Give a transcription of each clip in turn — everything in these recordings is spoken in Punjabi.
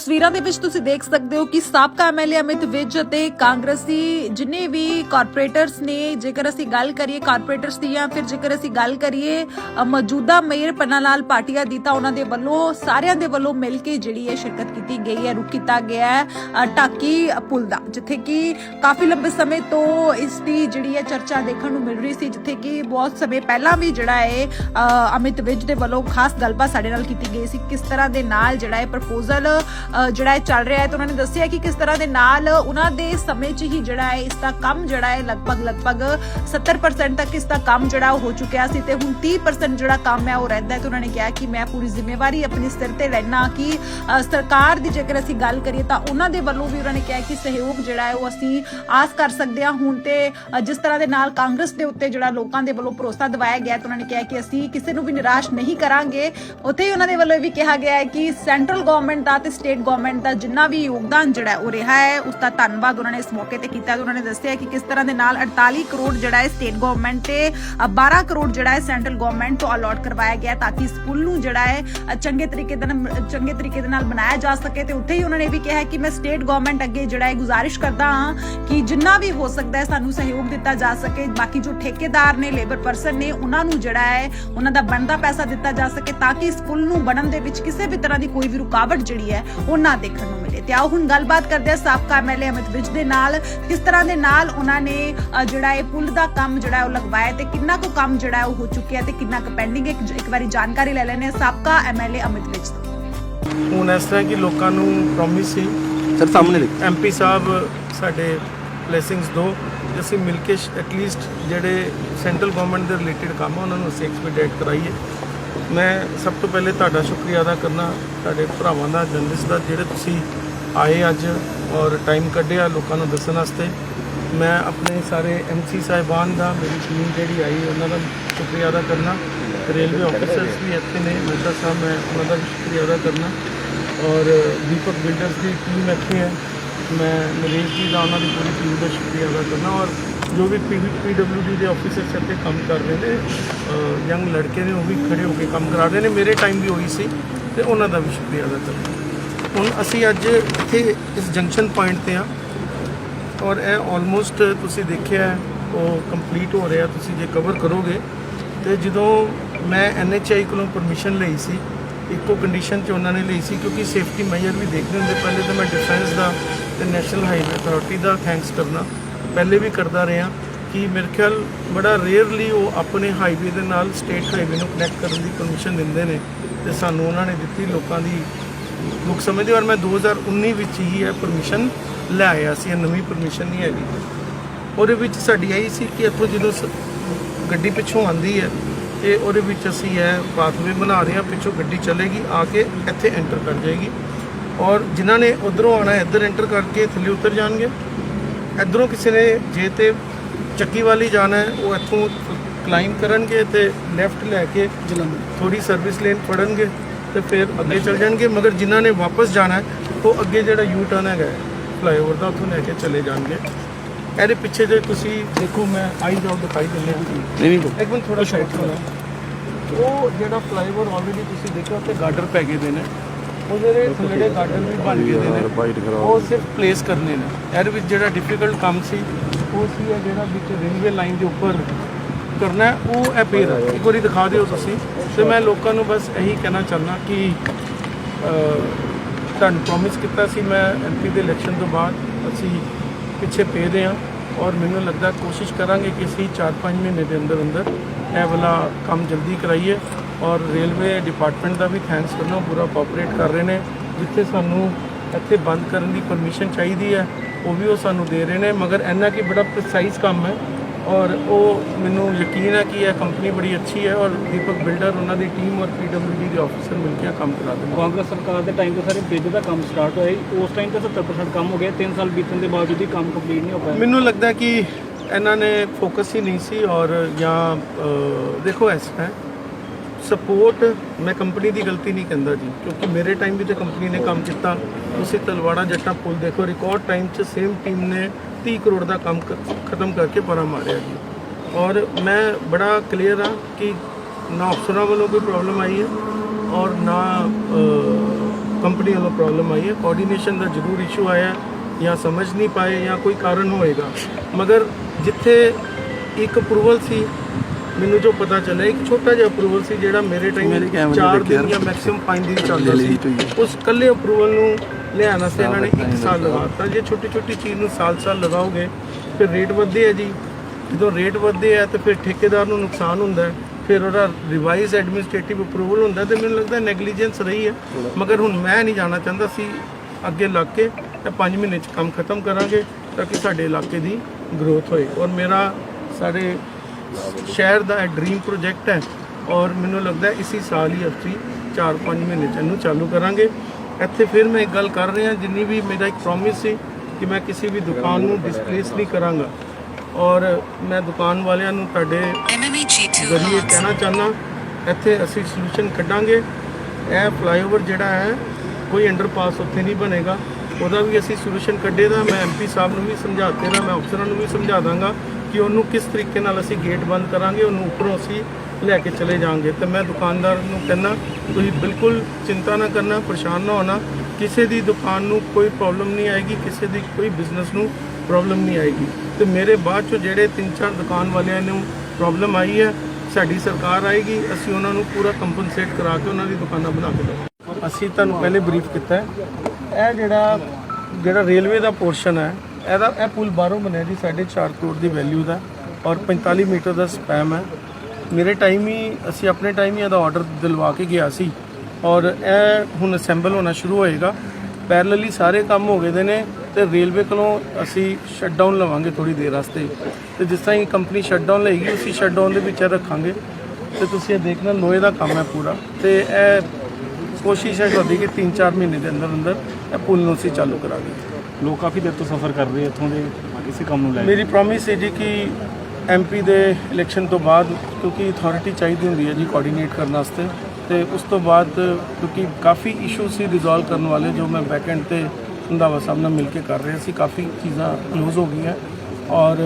ਤਸਵੀਰਾਂ ਦੇ ਵਿੱਚ ਤੁਸੀਂ ਦੇਖ ਸਕਦੇ ਹੋ ਕਿ ਸਾਬਕਾ ਐਮਐਲਏ ਅਮਿਤ ਵਿਜ ਅਤੇ ਕਾਂਗਰਸੀ ਜਿਨੇ ਵੀ ਕਾਰਪੋਰੇਟਰਸ ਨੇ ਜੇਕਰ ਅਸੀਂ ਗੱਲ ਕਰੀਏ ਕਾਰਪੋਰੇਟਰਸ ਦੀ ਜਾਂ ਫਿਰ ਜੇਕਰ ਅਸੀਂ ਗੱਲ ਕਰੀਏ ਮੌਜੂਦਾ ਮੇਅਰ ਪੰਨਾ ਲਾਲ ਪਾਟਿਆ ਦੀ ਤਾਂ ਉਹਨਾਂ ਦੇ ਵੱਲੋਂ ਸਾਰਿਆਂ ਦੇ ਵੱਲੋਂ ਮਿਲ ਕੇ ਜਿਹੜੀ ਹੈ ਸ਼ਿਰਕਤ ਕੀਤੀ ਗਈ ਹੈ ਰੁਕ ਕੀਤਾ ਗਿਆ ਹੈ ਅ, ਢਾਕੀ ਪੁਲ ਦਾ ਜਿੱਥੇ ਕਿ ਕਾਫੀ ਲੰਬੇ ਸਮੇਂ ਤੋਂ ਇਸ ਦੀ ਜਿਹੜੀ ਹੈ ਚਰਚਾ ਦੇਖਣ ਨੂੰ ਮਿਲ ਰਹੀ ਸੀ ਜਿੱਥੇ ਕਿ ਬਹੁਤ ਸਮੇਂ ਪਹਿਲਾਂ ਵੀ ਜਿਹੜਾ ਹੈ ਅਮਿਤ ਵਿਜ ਦੇ ਵੱਲੋਂ ਖਾਸ ਗੱਲਬਾਤ ਸਾਡੇ ਨਾਲ ਕੀਤੀ ਗਈ ਸੀ ਕਿਸ ਤਰ੍ਹਾਂ ਦੇ ਨਾਲ ਜਿਹੜਾ ਹੈ ਪ੍ਰਪੋਜ਼ਲ ਜਿਹੜਾ ਹੈ ਚੱਲ ਰਿਹਾ ਹੈ, ਤਾਂ ਉਹਨਾਂ ਨੇ ਦੱਸਿਆ ਕਿ ਕਿਸ ਤਰ੍ਹਾਂ ਦੇ ਨਾਲ ਉਹਨਾਂ ਦੇ ਸਮੇਂ 'ਚ ਹੀ ਜਿਹੜਾ ਹੈ, ਇਸ ਦਾ ਕੰਮ ਜਿਹੜਾ ਹੈ, ਲਗਭਗ ਲਗਭਗ 70% ਤੱਕ ਇਸ ਦਾ ਕੰਮ ਜਿਹੜਾ ਉਹ ਹੋ ਚੁੱਕਿਆ ਸੀ ਤੇ ਹੁਣ 30% ਜਿਹੜਾ ਕੰਮ ਹੈ, ਉਹ ਰਹਿੰਦਾ ਹੈ। ਤੇ ਉਹਨਾਂ ਨੇ ਕਿਹਾ ਕਿ ਮੈਂ ਪੂਰੀ ਜ਼ਿੰਮੇਵਾਰੀ ਆਪਣੀ ਸਿਰ ਤੇ ਲੈਣਾ ਕਿ ਸਰਕਾਰ ਦੀ ਜੇਕਰ ਅਸੀਂ ਗੱਲ ਕਰੀਏ ਤਾਂ ਉਹਨਾਂ ਦੇ ਵੱਲੋਂ ਵੀ ਉਹਨਾਂ ਨੇ ਕਿਹਾ ਕਿ ਸਹਿਯੋਗ ਜਿਹੜਾ ਹੈ, ਉਹ ਅਸੀਂ ਆਸ ਕਰ ਸਕਦੇ ਹਾਂ। ਹੁਣ ਤੇ ਜਿਸ ਤਰ੍ਹਾਂ ਦੇ ਨਾਲ ਕਾਂਗਰਸ ਦੇ ਉੱਤੇ ਜਿਹੜਾ ਲੋਕਾਂ ਦੇ ਵੱਲੋਂ ਭਰੋਸਾ ਦਿਵਾਇਆ ਗਿਆ, ਤਾਂ ਉਹਨਾਂ ਨੇ ਕਿਹਾ ਕਿ ਅਸੀਂ ਕਿਸੇ ਨੂੰ ਵੀ ਨਿਰਾਸ਼ ਨਹੀਂ ਕਰਾਂਗੇ। ਉੱਥੇ ਹੀ ਉਹਨਾਂ ਦੇ ਵੱਲੋਂ ਇਹ ਵੀ ਕਿਹਾ ਗਿਆ ਹੈ ਕਿ ਸੈਂਟਰਲ ਗਵਰਨਮੈਂਟ ਦਾ ਤੇ ਸਟੇਟ ਗਵਰਨਮੈਂਟ ਦਾ ਜਿੰਨਾ ਵੀ ਯੋਗਦਾਨ ਜਿਹੜਾ ਉਹ ਰਿਹਾ ਹੈ ਉਸ ਦਾ ਧੰਨਵਾਦ ਉਹਨਾਂ ਨੇ ਇਸ ਮੌਕੇ ਤੇ ਕੀਤਾ ਤੇ ਉਹਨਾਂ ਨੇ ਦੱਸਿਆ ਕਿ ਕਿਸ ਤਰ੍ਹਾਂ ਦੇ ਨਾਲ 48 ਕਰੋੜ ਜਿਹੜਾ ਹੈ ਸਟੇਟ ਗਵਰਨਮੈਂਟ ਤੇ ਅ, 12 ਕਰੋੜ ਜਿਹੜਾ ਹੈ ਸੈਂਟਰਲ ਗਵਰਨਮੈਂਟ ਤੋਂ ਅਲਾਟ ਕਰਵਾਇਆ ਗਿਆ ਤਾਂ ਕਿ ਸਕੂਲ ਨੂੰ ਜਿਹੜਾ ਹੈ ਚੰਗੇ ਤਰੀਕੇ ਦੇ ਨਾਲ ਚੰਗੇ ਤਰੀਕੇ ਦੇ ਨਾਲ ਬਣਾਇਆ ਜਾ ਸਕੇ ਤੇ ਉੱਥੇ ਹੀ ਉਹਨਾਂ ਨੇ ਇਹ ਵੀ ਕਿਹਾ ਕਿ ਮੈਂ ਸਟੇਟ ਗਵਰਨਮੈਂਟ ਅੱਗੇ ਜਿਹੜਾ ਹੈ ਗੁਜ਼ਾਰਿਸ਼ ਕਰਦਾ ਹਾਂ ਕਿ ਜਿੰਨਾ ਵੀ ਹੋ ਸਕਦਾ ਹੈ ਸਾਨੂੰ ਸਹਿਯੋਗ ਦਿੱਤਾ ਜਾ ਸਕੇ। ਬਾਕੀ ਜੋ ਠੇਕੇਦਾਰ ਨੇ ਲੇਬਰ ਪਰਸਨ ਨੇ ਉਹਨਾਂ ਨੂੰ ਜਿਹੜਾ ਹੈ ਉਹਨਾਂ ਦਾ ਬਣਦਾ ਪੈਸਾ ਦਿੱਤਾ ਜਾ ਸਕੇ ਤਾਂ ਕਿ ਸਕੂਲ ਨੂੰ ਬਣਨ ਦੇ ਵਿੱਚ ਕਿਸੇ ਵੀ ਤਰ੍ਹਾਂ ਦੀ ਕੋਈ ਵੀ ਰੁਕਾਵਟ ਜਿਹੜੀ ਹੈ ਉਹ ਨਾ ਦੇਖਣ ਨੂੰ ਮਿਲੇ ਤੇ ਆਓ ਹੁਣ ਗੱਲਬਾਤ ਕਰਦੇ ਹਾਂ ਸਾਬਕਾ ਐਮਐਲਏ ਅਮਿਤ ਵਿਜ ਦੇ ਨਾਲ। ਕਿਸ ਤਰ੍ਹਾਂ ਦੇ ਨਾਲ ਉਹਨਾਂ ਨੇ ਜਿਹੜਾ ਇਹ ਪੁਲ ਦਾ ਕੰਮ ਜਿਹੜਾ ਉਹ ਲਗਵਾਇਆ ਤੇ ਕਿੰਨਾ ਕੁ ਕੰਮ ਜਿਹੜਾ ਉਹ ਹੋ ਚੁੱਕਿਆ ਤੇ ਕਿੰਨਾ ਕੁ ਪੈਂਡਿੰਗ ਹੈ? ਇੱਕ ਵਾਰੀ ਜਾਣਕਾਰੀ ਲੈ ਲੈਣੇ ਸਾਬਕਾ ਐਮਐਲਏ ਅਮਿਤ ਵਿਜ ਤੋਂ। ਹੁਣ ਇਸ ਤਰ੍ਹਾਂ ਕਿ ਲੋਕਾਂ ਨੂੰ ਪ੍ਰੋਮਿਸ ਸੀ। ਸਰ ਸਾਹਮਣੇ ਦੇਖੋ। ਐਮਪੀ ਸਾਹਿਬ ਸਾਡੇ ਬਲੇਸਿੰਗਸ ਦੋ ਅਸੀਂ ਮਿਲ ਕੇ ਐਟਲੀਸਟ ਜਿਹੜੇ ਸੈਂਟਰਲ ਗਵਰਨਮੈਂਟ ਦੇ ਰਿਲੇਟਡ ਕੰਮ ਆ ਉਹਨਾਂ ਨੂੰ ਅਸੀਂ ਐਕਸਪੀਡੀਏਟ ਕਰਾਈਏ। ਮੈਂ ਸਭ ਤੋਂ ਪਹਿਲੇ ਤੁਹਾਡਾ ਸ਼ੁਕਰੀਆ ਅਦਾ ਕਰਨਾ, ਤੁਹਾਡੇ ਭਰਾਵਾਂ ਦਾ ਜਰਨਲਿਸਟ ਦਾ, ਜਿਹੜੇ ਤੁਸੀਂ ਆਏ ਅੱਜ ਔਰ ਟਾਈਮ ਕੱਢਿਆ ਲੋਕਾਂ ਨੂੰ ਦੱਸਣ ਵਾਸਤੇ। ਮੈਂ ਆਪਣੇ ਸਾਰੇ ਐਮਸੀ ਸਾਹਿਬਾਨ ਦਾ, ਮੇਰੀ ਟੀਮ ਜਿਹੜੀ ਆਈ, ਉਹਨਾਂ ਦਾ ਸ਼ੁਕਰੀਆ ਅਦਾ ਕਰਨਾ। ਰੇਲਵੇ ਆਫੀਸਰਸ ਵੀ ਇੱਥੇ ਨੇ, ਮਿਰਜ਼ਾ ਸਾਹਿਬ, ਮੈਂ ਉਹਨਾਂ ਦਾ ਵੀ ਸ਼ੁਕਰੀਆ ਅਦਾ ਕਰਨਾ। ਔਰ ਦੀਪਕ ਬਿਲਡਰਸ ਦੀ ਟੀਮ ਇੱਥੇ ਹੈ। ਮੈਂ ਨਰੇਸ਼ ਜੀ ਦਾ, ਉਹਨਾਂ ਦੀ ਪੂਰੀ ਟੀਮ ਦਾ ਸ਼ੁਕਰੀਆ ਅਦਾ ਕਰਨਾ। ਔਰ ਜੋ ਵੀ ਪੀਡਬਲਯੂਡੀ ਦੇ ਆਫੀਸਰਸ ਇੱਥੇ ਕੰਮ ਕਰ ਰਹੇ ਨੇ ਯੰਗ ਲੜਕੇ ਨੇ, ਉਹ ਵੀ ਖੜੇ ਹੋ ਕੇ ਕੰਮ ਕਰਾ ਰਹੇ ਨੇ। ਮੇਰੇ ਟਾਈਮ ਵੀ ਹੋਈ ਸੀ ਤੇ ਉਹਨਾਂ ਦਾ ਵੀ ਸ਼ੁਕਰੀਆ ਅਦਾ ਕਰਨਾ ਹੁਣ ਅਸੀਂ ਅੱਜ ਇੱਥੇ ਇਸ ਜੰਕਸ਼ਨ ਪੁਆਇੰਟ ਤੇ ਆ ਔਰ ਇਹ ਆਲਮੋਸਟ ਤੁਸੀਂ ਦੇਖਿਆ ਉਹ ਕੰਪਲੀਟ ਹੋ ਰਿਹਾ। ਤੁਸੀਂ ਜੇ ਕਵਰ ਕਰੋਗੇ ਤੇ ਜਦੋਂ ਮੈਂ ਐਨਐਚਆਈ ਕੋਲੋਂ ਪਰਮਿਸ਼ਨ ਲਈ ਸੀ, ਇੱਕੋ ਕੰਡੀਸ਼ਨ 'ਚ ਉਹਨਾਂ ਨੇ ਲਈ ਸੀ ਕਿਉਂਕਿ ਸੇਫਟੀ ਮੈਜਰ ਵੀ ਦੇਖਦੇ ਹੁੰਦੇ। ਪਹਿਲੇ ਤਾਂ ਮੈਂ ਡਿਫੈਂਸ ਦਾ ਤੇ ਨੈਸ਼ਨਲ ਹਾਈਵੇ ਅਥਾਰਟੀ ਦਾ ਥੈਂਕਸ ਕਰਨਾ। ਪਹਿਲੇ ਵੀ ਕਰਦਾ ਰਿਹਾ ਕਿ ਮੇਰੇ ਖਿਆਲ ਬੜਾ ਰੇਅਰਲੀ ਉਹ ਆਪਣੇ ਹਾਈਵੇ ਦੇ ਨਾਲ ਸਟੇਟ ਹਾਈਵੇ ਨੂੰ ਕਨੈਕਟ ਕਰਨ ਦੀ ਪਰਮਿਸ਼ਨ ਦਿੰਦੇ ਨੇ ਤੇ ਸਾਨੂੰ ਉਹਨਾਂ ਨੇ ਦਿੱਤੀ ਲੋਕਾਂ ਦੀ ਲੋਕ ਸਮਝਦੇ ਔਰ ਮੈਂ 2019 ਵਿੱਚ ਹੀ ਇਹ ਪਰਮਿਸ਼ਨ ਲੈ ਆਇਆ ਸੀ, ਇਹ ਨਵੀਂ ਪਰਮਿਸ਼ਨ ਨਹੀਂ ਹੈਗੀ। ਉਹਦੇ ਵਿੱਚ ਸਾਡੀ ਆਈ ਸੀ ਕਿ ਇੱਥੋਂ ਜਦੋਂ ਸ- ਗੱਡੀ ਪਿੱਛੋਂ ਆਂਦੀ ਹੈ, ਤੇ ਉਹਦੇ ਵਿੱਚ ਅਸੀਂ ਇਹ ਪਾਥਵੇ ਬਣਾ ਰਹੇ ਹਾਂ, ਪਿੱਛੋਂ ਗੱਡੀ ਚੱਲੇਗੀ, ਆ ਕੇ ਇੱਥੇ ਐਂਟਰ ਕਰ ਜਾਏਗੀ। ਔਰ ਜਿਨ੍ਹਾਂ ਨੇ ਉਧਰੋਂ ਆਣਾ ਇੱਧਰ ਐਂਟਰ ਕਰਕੇ ਥੱਲੇ ਉਤਰ ਜਾਣਗੇ। ਇੱਧਰੋਂ ਕਿਸੇ ਨੇ ਜੇ ਤੇ ਚੱਕੀ ਵਾਲੀ ਜਾਣਾ ਹੈ ਉਹ ਇੱਥੋਂ ਕਲਾਈਮ ਕਰਨਗੇ ਤੇ ਲੈਫਟ ਲੈ ਕੇ ਜਲੰਧਰ। ਥੋੜੀ ਸਰਵਿਸ ਲੇਨ ਫੜਨਗੇ ਤੇ ਫਿਰ ਅੱਗੇ ਚੱਲ ਜਾਣਗੇ। ਮਗਰ ਜਿਨ੍ਹਾਂ ਨੇ ਵਾਪਸ ਜਾਣਾ ਹੈ ਉਹ ਅੱਗੇ ਜਿਹੜਾ ਯੂ ਟਰਨ ਹੈਗਾ ਫਲਾਈਓਵਰ ਦਾ ਉੱਥੋਂ ਲੈ ਕੇ ਚਲੇ ਜਾਣਗੇ। ਇਹਦੇ ਪਿੱਛੇ ਜੇ ਤੁਸੀਂ ਦੇਖੋ ਮੈਂ ਆਈ ਜਾਓ ਦਿਖਾਈ ਦਿੰਦੇ ਹਾਂ। ਨਹੀਂ ਨਹੀਂ ਇੱਕ ਮਿੰਟ ਥੋੜਾ ਸਾਈਡ ਤੋਂ ਉਹ ਜਿਹੜਾ ਫਲਾਈਓਵਰ ਆਲਰੇਡੀ ਤੁਸੀਂ ਦੇਖਿਆ ਉੱਤੇ ਗਾਰਡਰ ਪੈ ਗਏ ਦੇ ਨੇ। ਉਹ ਜਿਹੜੇ ਥੱਲੜੇ ਗਾਰਡਰ ਵੀ ਬਣ ਗਏ ਦੇ ਨੇ ਉਹ ਸਿਰਫ ਪਲੇਸ ਕਰਨੇ ਨੇ। ਇਹਦੇ ਵਿੱਚ ਜਿਹੜਾ ਡਿਫਿਕਲਟ ਕੰਮ ਸੀ ਉਹ ਸੀ ਇਹ ਜਿਹੜਾ ਵਿੱਚ ਰੇਲਵੇ ਲਾਈਨ ਦੇ ਉੱਪਰ ਕਰਨਾ ਉਹ ਇਹ ਪੇਰ ਇੱਕ ਵਾਰੀ ਦਿਖਾ ਦਿਓ ਤੁਸੀਂ। ਤੇ ਮੈਂ ਲੋਕਾਂ ਨੂੰ ਬਸ ਇਹੀ ਕਹਿਣਾ ਚਾਹੁੰਦਾ ਕਿ ਤੁਹਾਨੂੰ ਪ੍ਰੋਮਿਸ ਕੀਤਾ ਸੀ ਮੈਂ ਐਮਪੀ ਦੇ ਇਲੈਕਸ਼ਨ ਤੋਂ ਬਾਅਦ ਅਸੀਂ ਪਿੱਛੇ ਪੇ ਦੇ ਹਾਂ ਔਰ ਮੈਨੂੰ ਲੱਗਦਾ ਕੋਸ਼ਿਸ਼ ਕਰਾਂਗੇ ਕਿ ਅਸੀਂ 4-5 ਮਹੀਨੇ ਦੇ ਅੰਦਰ ਅੰਦਰ ਇਹ ਵਾਲਾ ਕੰਮ ਜਲਦੀ ਕਰਾਈਏ। ਔਰ ਰੇਲਵੇ ਡਿਪਾਰਟਮੈਂਟ ਦਾ ਵੀ ਥੈਂਕਸ ਕਰਨਾ ਪੂਰਾ ਕੋਆਪਰੇਟ ਕਰ ਰਹੇ ਨੇ ਜਿੱਥੇ ਸਾਨੂੰ ਇੱਥੇ ਬੰਦ ਕਰਨ ਦੀ ਪਰਮਿਸ਼ਨ ਚਾਹੀਦੀ ਹੈ ਉਹ ਵੀ ਉਹ ਸਾਨੂੰ ਦੇ ਰਹੇ ਨੇ ਮਗਰ ਇੰਨਾ ਕਿ ਬੜਾ ਪ੍ਰੀਸਾਈਜ਼ ਕੰਮ ਹੈ ਔਰ ਉਹ ਮੈਨੂੰ ਯਕੀਨ ਹੈ ਕਿ ਇਹ ਕੰਪਨੀ ਬੜੀ ਅੱਛੀ ਹੈ ਔਰ ਦੀਪਕ ਬਿਲਡਰ ਉਹਨਾਂ ਦੀ ਟੀਮ ਔਰ ਪੀਡਬਲਯੂਡੀ ਦੇ ਆਫੀਸਰ ਮਿਲ ਕੇ ਕੰਮ ਕਰਾ ਦੇਣਗੇ। ਕਾਂਗਰਸ ਸਰਕਾਰ ਦੇ ਟਾਈਮ ਤੇ ਸਾਰੇ ਬ੍ਰਿਜ ਦਾ ਕੰਮ ਸਟਾਰਟ ਹੋਇਆ ਸੀ ਉਸ ਟਾਈਮ ਤੇ 70% ਕੰਮ ਹੋ ਗਿਆ 3 ਸਾਲ ਬੀਤਣ ਦੇ ਬਾਵਜੂਦ ਵੀ ਕੰਮ ਕੰਪਲੀਟ ਨਹੀਂ ਹੋ ਪਾਇਆ। ਮੈਨੂੰ ਲੱਗਦਾ ਕਿ ਇਹਨਾਂ ਨੇ ਫੋਕਸ ਹੀ ਨਹੀਂ ਸੀ ਔਰ ਜਾਂ ਦੇਖੋ ਇਸ ਤਰ੍ਹਾਂ ਸਪੋਰਟ ਮੈਂ ਕੰਪਨੀ ਦੀ ਗਲਤੀ ਨਹੀਂ ਕਹਿੰਦਾ ਜੀ, ਕਿਉਂਕਿ ਮੇਰੇ ਟਾਈਮ ਵੀ ਤੇ ਕੰਪਨੀ ਨੇ ਕੰਮ ਕੀਤਾ। ਤੁਸੀਂ ਤਲਵਾੜਾ, ਜੱਟਾ, ਪੁਲ ਦੇਖੋ ਰਿਕਾਰਡ ਟਾਈਮ 'ਚ ਸੇਮ ਟੀਮ ਨੇ 30 ਕਰੋੜ ਦਾ ਕੰਮ ਕ- ਖਤਮ ਕਰਕੇ ਪਰਾਂ ਮਾਰਿਆ ਜੀ। ਔਰ ਮੈਂ ਬੜਾ ਕਲੀਅਰ ਆ ਕਿ ਨਾ ਅਫਸਰਾਂ ਵੱਲੋਂ ਕੋਈ ਪ੍ਰੋਬਲਮ ਆਈ ਹੈ ਔਰ ਨਾ ਕੰਪਨੀ ਵੱਲੋਂ ਪ੍ਰੋਬਲਮ ਆਈ ਹੈ। ਕੋਆਰਡੀਨੇਸ਼ਨ ਦਾ ਜ਼ਰੂਰ ਇਸ਼ੂ ਆਇਆ ਜਾਂ ਸਮਝ ਨਹੀਂ ਪਾਏ ਜਾਂ ਕੋਈ ਕਾਰਨ ਹੋਏਗਾ। ਮਗਰ ਜਿੱਥੇ ਇੱਕ ਅਪਰੂਵਲ ਸੀ ਮੈਨੂੰ ਜੋ ਪਤਾ ਚੱਲਿਆ ਇੱਕ ਛੋਟਾ ਜਿਹਾ ਅਪਰੂਵਲ ਸੀ ਜਿਹੜਾ ਮੇਰੇ ਟਾਈਮ 4 ਦਿਨ ਜਾਂ ਮੈਕਸਿਮਮ 5 ਦਿਨ ਚੱਲਦਾ ਸੀ। ਉਸ ਕੱਲੇ ਅਪਰੂਵਲ ਨੂੰ ਲਿਆਉਣ ਵਾਸਤੇ ਇਹਨਾਂ ਨੇ 1 ਸਾਲ ਲਗਾਤਾ ਜੇ ਛੋਟੀ ਛੋਟੀ ਚੀਜ਼ ਨੂੰ ਸਾਲ-ਸਾਲ ਲਗਾਓਗੇ ਫਿਰ ਰੇਟ ਵੱਧਦੇ ਆ ਜੀ। ਜਦੋਂ ਰੇਟ ਵੱਧਦੇ ਆ ਤੇ ਫਿਰ ਠੇਕੇਦਾਰ ਨੂੰ ਨੁਕਸਾਨ ਹੁੰਦਾ ਹੈ। ਫਿਰ ਉਹਦਾ ਰਿਵਾਈਜ਼ ਐਡਮਿਨਿਸਟ੍ਰੇਟਿਵ ਅਪਰੂਵਲ ਹੁੰਦਾ ਤੇ ਮੈਨੂੰ ਲੱਗਦਾ ਨੈਗਲੀਜੈਂਸ ਰਹੀ ਹੈ। ਮਗਰ ਹੁਣ ਮੈਂ ਨਹੀਂ ਜਾਣਾ ਚਾਹੁੰਦਾ ਸੀ। ਅੱਗੇ ਲੱਗ ਕੇ ਤੇ 5 ਮਹੀਨੇ ਚ ਕੰਮ ਖਤਮ ਕਰਾਂਗੇ ਤਾਂ ਕਿ ਸਾਡੇ ਇਲਾਕੇ ਦੀ ਗਰੋਥ ਹੋਏ। ਔਰ ਮੇਰਾ ਸਾਡੇ ਸ਼ਹਿਰ ਦਾ ਡ੍ਰੀਮ ਪ੍ਰੋਜੈਕਟ ਹੈ ਔਰ ਮੈਨੂੰ ਲੱਗਦਾ ਇਸੀ ਸਾਲ ਹੀ ਅਸੀਂ 4-5 ਮਹੀਨੇ ਚ ਇਹਨੂੰ ਚਾਲੂ ਕਰਾਂਗੇ। ਇੱਥੇ ਫਿਰ ਮੈਂ ਇੱਕ ਗੱਲ ਕਰ ਰਿਹਾ ਜਿੰਨੀ ਵੀ ਮੇਰਾ ਇੱਕ ਪ੍ਰੋਮਿਸ ਸੀ ਕਿ ਮੈਂ ਕਿਸੇ ਵੀ ਦੁਕਾਨ ਨੂੰ ਡਿਸਪਲੇਸ ਨਹੀਂ ਕਰਾਂਗਾ। ਔਰ ਮੈਂ ਦੁਕਾਨ ਵਾਲਿਆਂ ਨੂੰ ਤੁਹਾਡੇ ਜ਼ਰੀਏ ਕਹਿਣਾ ਚਾਹੁੰਦਾ ਇੱਥੇ ਅਸੀਂ ਸੋਲੂਸ਼ਨ ਕੱਢਾਂਗੇ। ਇਹ ਫਲਾਈਓਵਰ ਜਿਹੜਾ ਹੈ ਕੋਈ ਅੰਡਰਪਾਸ ਉੱਥੇ ਨਹੀਂ ਬਣੇਗਾ। ਉਹਦਾ ਵੀ ਅਸੀਂ ਸੋਲੂਸ਼ਨ ਕੱਢੇ ਦਾ ਮੈਂ ਐਮਪੀ ਸਾਹਿਬ ਨੂੰ ਵੀ ਸਮਝਾਤੇ ਦਾ ਮੈਂ ਅਫਸਰਾਂ ਨੂੰ ਵੀ ਸਮਝਾ ਦਾਂਗਾ। ਕਿ ਉਹਨੂੰ ਕਿਸ ਤਰੀਕੇ ਨਾਲ ਅਸੀਂ ਗੇਟ ਬੰਦ ਕਰਾਂਗੇ, ਉਹਨੂੰ ਉੱਪਰੋਂ ਅਸੀਂ ਲੈ ਕੇ ਚਲੇ ਜਾਾਂਗੇ ਤੇ ਮੈਂ ਦੁਕਾਨਦਾਰ ਨੂੰ ਕਹਿੰਦਾ, ਤੁਸੀਂ ਬਿਲਕੁਲ ਚਿੰਤਾ ਨਾ ਕਰਨਾ, ਪਰੇਸ਼ਾਨ ਨਾ ਹੋਣਾ। ਕਿਸੇ ਦੀ ਦੁਕਾਨ ਨੂੰ ਕੋਈ ਪ੍ਰੋਬਲਮ ਨਹੀਂ ਆਏਗੀ, ਕਿਸੇ ਦੀ ਕੋਈ ਬਿਜ਼ਨਸ ਨੂੰ ਪ੍ਰੋਬਲਮ ਨਹੀਂ ਆਏਗੀ। ਤੇ ਮੇਰੇ ਬਾਅਦ ਚੋਂ ਜਿਹੜੇ ਤਿੰਨ ਚਾਰ ਦੁਕਾਨ ਵਾਲਿਆਂ ਨੂੰ ਪ੍ਰੋਬਲਮ ਆਈ ਹੈ, ਸਾਡੀ ਸਰਕਾਰ ਆਏਗੀ, ਅਸੀਂ ਉਹਨਾਂ ਨੂੰ ਪੂਰਾ ਕੰਪਨਸੇਟ ਕਰਾ ਕੇ ਉਹਨਾਂ ਦੀ ਦੁਕਾਨਾਂ ਬਣਾ ਕੇ ਦੇਵਾਂਗੇ। ਅਸੀਂ ਤੁਹਾਨੂੰ ਪਹਿਲੇ ਬਰੀਫ ਕੀਤਾ ਹੈ। ਇਹ ਜਿਹੜਾ ਜਿਹੜਾ ਰੇਲਵੇ ਦਾ ਪੋਰਸ਼ਨ ਹੈ ਇਹਦਾ ਇਹ ਪੁਲ ਬਾਹਰੋਂ ਬਣਿਆ ਜੀ 4.5 ਕਰੋੜ ਦੀ ਵੈਲਿਊ ਦਾ ਔਰ 45 ਮੀਟਰ ਦਾ ਸਪੈਮ ਹੈ। ਮੇਰੇ ਟਾਈਮ ਹੀ, ਅਸੀਂ ਆਪਣੇ ਟਾਈਮ ਹੀ ਇਹਦਾ ਆਰਡਰ ਦਿਲਵਾ ਕੇ ਗਿਆ ਸੀ। ਔਰ ਇਹ ਹੁਣ ਅਸੈਂਬਲ ਹੋਣਾ ਸ਼ੁਰੂ ਹੋਏਗਾ। ਪੈਰਲਲੀ ਸਾਰੇ ਕੰਮ ਹੋ ਗਏ ਦੇ ਨੇ ਤੇ ਰੇਲਵੇ ਕੋਲੋਂ ਅਸੀਂ ਸ਼ਟਡਾਊਨ ਲਵਾਂਗੇ ਥੋੜੀ ਦੇਰ ਵਾਸਤੇ। ਤੇ ਜਿਸ ਤਰ੍ਹਾਂ ਹੀ ਕੰਪਨੀ ਸ਼ਟਡਾਊਨ ਲਏਗੀ, ਉਸੇ ਸ਼ਟਡਾਊਨ ਦੇ ਵਿੱਚ ਰੱਖਾਂਗੇ। ਤੇ ਤੁਸੀਂ ਇਹ ਦੇਖਣਾ, ਲੋਹੇ ਦਾ ਕੰਮ ਹੈ ਪੂਰਾ। ਤੇ ਇਹ ਕੋਸ਼ਿਸ਼ ਹੈ ਸਾਡੀ ਕਿ 3-4 ਮਹੀਨੇ ਦੇ ਅੰਦਰ ਅੰਦਰ ਇਹ ਪੁਲ ਨੂੰ ਅਸੀਂ ਚਾਲੂ ਕਰਾਂਗੇ। ਲੋਕ ਕਾਫੀ ਦੇਰ ਤੋਂ ਸਫ਼ਰ ਕਰ ਰਹੇ ਇੱਥੋਂ ਦੇ, ਇਸੇ ਕੰਮ ਨੂੰ ਲੈ ਕੇ। ਮੇਰੀ ਪ੍ਰੋਮਿਸ ਹੈ ਜੀ ਕਿ ਐਮਪੀ ਦੇ ਇਲੈਕਸ਼ਨ ਤੋਂ ਬਾਅਦ, ਕਿਉਂਕਿ ਅਥਾਰਟੀ ਚਾਹੀਦੀ ਹੁੰਦੀ ਹੈ ਜੀ ਕੋਆਰਡੀਨੇਟ ਕਰਨ ਵਾਸਤੇ, ਤੇ ਉਸ ਤੋਂ ਬਾਅਦ ਕਿਉਂਕਿ ਕਾਫੀ ਇਸ਼ੂ ਸੀ ਰਿਜ਼ੋਲਵ ਕਰਨ ਵਾਲੇ, ਜੋ ਮੈਂ ਬੈਕਐਂਡ ਤੇ ਰੰਧਾਵਾ ਸਾਹਿਬ ਨਾਲ ਮਿਲ ਕੇ ਕਰ ਰਿਹਾ ਸੀ, ਕਾਫੀ ਚੀਜ਼ਾਂ ਕਲੋਜ਼ ਹੋ ਗਈਆਂ ਔਰ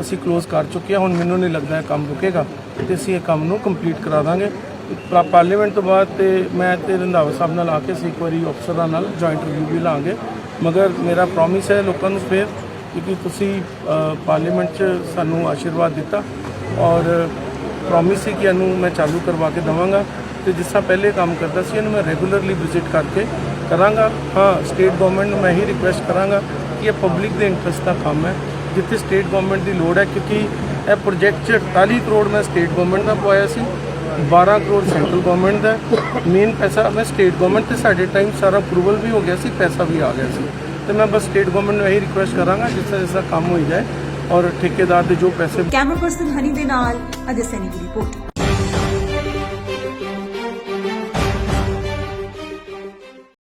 ਅਸੀਂ ਕਲੋਜ਼ ਕਰ ਚੁੱਕੇ ਹਾਂ। ਹੁਣ ਮੈਨੂੰ ਨਹੀਂ ਲੱਗਦਾ ਇਹ ਕੰਮ ਰੁਕੇਗਾ ਤੇ ਅਸੀਂ ਇਹ ਕੰਮ ਨੂੰ ਕੰਪਲੀਟ ਕਰਾ ਦਾਂਗੇ। ਪਾਰਲੀਮੈਂਟ ਤੋਂ ਬਾਅਦ ਤੇ ਮੈਂ ਤੇ ਰੰਧਾਵਾ ਸਾਹਿਬ ਨਾਲ ਆ ਕੇ ਅਸੀਂ ਇੱਕ ਵਾਰੀ ਅਫਸਰਾਂ ਨਾਲ ਜੁਆਇੰਟ ਰਿਵਿਊ ਵੀ ਲਾਂਗੇ। ਮਗਰ ਮੇਰਾ ਪ੍ਰੋਮਿਸ ਹੈ ਲੋਕਾਂ ਨੂੰ ਫਿਰ ਕਿਉਂਕਿ ਤੁਸੀਂ ਪਾਰਲੀਮੈਂਟ 'ਚ ਸਾਨੂੰ ਆਸ਼ੀਰਵਾਦ ਦਿੱਤਾ ਔਰ ਪ੍ਰੋਮਿਸ ਸੀ ਕਿ ਇਹਨੂੰ ਮੈਂ ਚਾਲੂ ਕਰਵਾ ਕੇ ਦਵਾਂਗਾ ਤੇ ਜਿਸ ਤਰ੍ਹਾਂ ਪਹਿਲੇ ਕੰਮ ਕਰਦਾ ਸੀ ਇਹਨੂੰ ਮੈਂ ਰੈਗੂਲਰਲੀ ਵਿਜ਼ਿਟ ਕਰਕੇ ਕਰਾਂਗਾ। ਹਾਂ ਸਟੇਟ ਗਵਰਨਮੈਂਟ ਨੂੰ ਮੈਂ ਹੀ ਰਿਕੁਐਸਟ ਕਰਾਂਗਾ ਕਿ ਇਹ ਪਬਲਿਕ ਦੇ ਇੰਟਰਸਟ ਦਾ ਕੰਮ ਹੈ। ਜਿੱਥੇ ਸਟੇਟ ਗਵਰਨਮੈਂਟ ਦੀ ਲੋੜ ਹੈ, ਕਿਉਂਕਿ ਇਹ ਪ੍ਰੋਜੈਕਟ 'ਚ 48 ਕਰੋੜ ਮੈਂ ਸਟੇਟ ਗਵਰਨਮੈਂਟ ਦਾ ਪਵਾਇਆ ਸੀ। 12 ਕਰੋੜ ਸੈਂਟਰਲ ਗਵਰਨਮੈਂਟ ਦਾ ਮੇਨ ਪੈਸਾ ਮੈਂ ਸਟੇਟ ਗਵਰਨਮੈਂਟ ਤੇ ਸਾਡੇ ਟਾਈਮ ਸਾਰਾ ਅਪਰੂਵਲ ਵੀ ਹੋ ਗਿਆ ਸੀ, ਪੈਸਾ ਵੀ ਆ ਗਿਆ ਸੀ। ਤੇ ਮੈਂ ਬਸ ਸਟੇਟ ਗਵਰਨਮੈਂਟ ਨੂੰ ਇਹੀ ਰਿਕੁਐਸਟ ਕਰਾਂਗਾ, ਜਿਸ ਤਰ੍ਹਾਂ ਜਿਸ ਤਰ੍ਹਾਂ ਕੰਮ ਹੋਈ ਜਾਏ ਔਰ ਠੇਕੇਦਾਰ ਦੇ ਜੋ ਪੈਸੇ ਕੈਮਰਾ ਪਰਸਨ ਹਨੀ ਦੇ ਨਾਲ, ਅਜੇ ਸੈਨੀ ਦੀ ਰਿਪੋਰਟ